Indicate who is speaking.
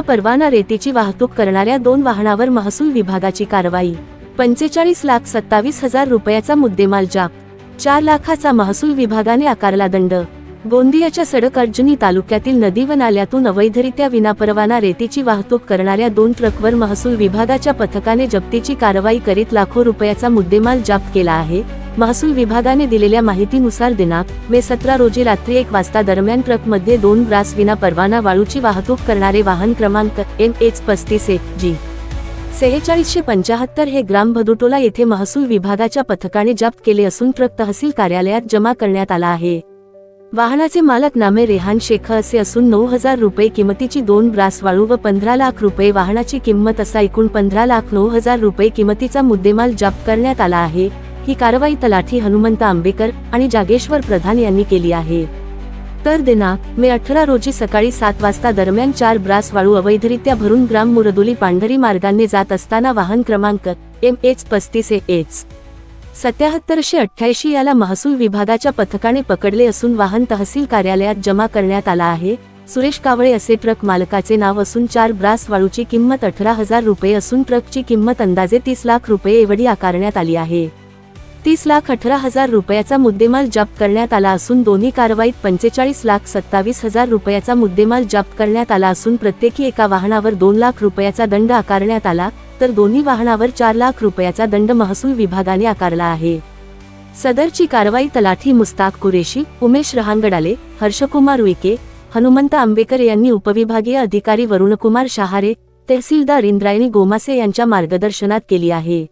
Speaker 1: विना परवाना रेतीची वाहतूक करणाऱ्या दोन वाहनावर महसूल विभागाची कारवाई. पंचेचाळीस लाख सत्तावीस हजार रुपयाचा मुद्देमाल जाप चार लाखाचा महसूल विभागाने आकारला दंड. गोंदियाच्या सडक अर्जुनी तालुक्यातील नदी व नाल्यातून अवैधरित्या विनापरवाना रेतीची वाहतूक करणाऱ्या दोन ट्रकवर महसूल विभागाच्या पथकाने जप्तीची कारवाई करीत लाखो रुपयाचा मुद्देमाल जप्त केला आहे. महसूल विभागाने दिलेल्या माहितीनुसार दिनांक मे सतरा रोजी रात्री एक वाजता दरम्यान ट्रकमध्ये दोन ग्रास विना परवाना वाळूची वाहतूक करणारे वाहन क्रमांक एम एच पस्तीस ए जी. सेहेचाळीसशे पंचाहत्तर हे ग्राम भदुटोला येथे महसूल विभागाच्या पथकाने जप्त केले असून ट्रक तहसील कार्यालयात जमा करण्यात आला आहे. वाहनाचे मालक नामे रेहान शेख असे असून नऊ हजार रुपये किमतीची दोन ब्रास वाळू व पंधरा लाख रुपये वाहनाची किंमत असा एकूण पंधरा लाख नऊ हजार रुपये किमतीचा मुद्देमाल जप्त करण्यात आला आहे. ही कारवाई तलाठी हनुमंत आंबेकर आणि जागेश्वर प्रधान यांनी केली आहे. तर दिनांक मे अठरा रोजी सकाळी सात वाजता दरम्यान चार ब्रास वाळू अवैधरित्या भरून ग्राम मुरदुली पांढरी मार्गाने जात असताना वाहन क्रमांक एम एच पस्तीस एच. सत्याहत्तरशे अठ्ठ्याऐंशी याला महसूल विभागाच्या पथकाने पकडले असून वाहन तहसील कार्यालयात जमा करण्यात आला आहे. सुरेश कावळे असे ट्रक मालकाचे नाव असून चार ब्रास वाळूची किंमत अठरा हजार रुपये असून ट्रकची किंमत अंदाजे तीस लाख रुपये एवढी आकारण्यात आली आहे. तीस लाख अठरा हजार रुपयाचा मुद्देमाल जप्त करण्यात आला असून दोन्ही कारवाईत पंचेचाळीस लाख सत्तावीस हजार रुपयाचा मुद्देमाल जप्त करण्यात आला असून प्रत्येकी एका वाहनावर दोन लाख रुपयाचा दंड आकारण्यात आला तर दोन्ही वाहनावर चार लाख रुपयाचा दंड महसूल विभागाने आकारला आहे. सदरची कारवाई तलाठी मुस्ताक कुरेशी उमेश रहांगडाले हर्षकुमार उईके हनुमंत आंबेकर यांनी उपविभागीय अधिकारी वरुणकुमार शहारे तहसीलदार इंद्रायणी गोमासे यांच्या मार्गदर्शनात केली आहे.